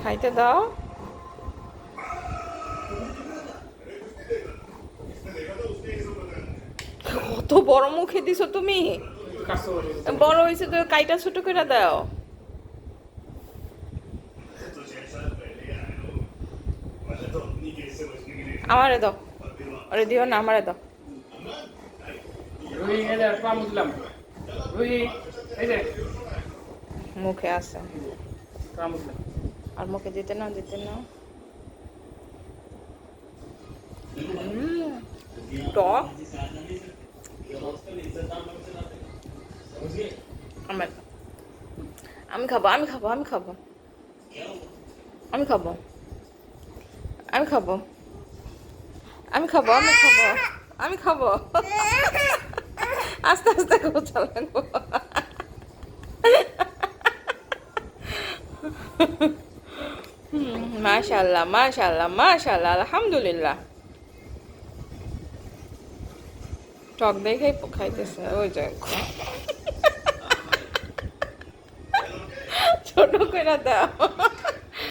খাইতে দাও কত বড় মুখে দিছো তুমি বড় হয়েছে তো কাইটা ছোট করে দাও আমারে দাও। আরে দিও না আমারে দাও। মুখে আছে। আর মুখে দিতে না দিতে না টক। আমার আমি খাব আমি খাব আমি খাব। আমি খাব। আমি খাব। আমি খাব আমি খাব আমি খাব। আস্তে আস্তে গোছা লাগবো মাশাল্লাহ মাশাল্লাহ মাশাল্লাহ আলহামদুলিল্লাহ। টক দেখেই খাইতেছে, ওই যে ছোট করে দাও।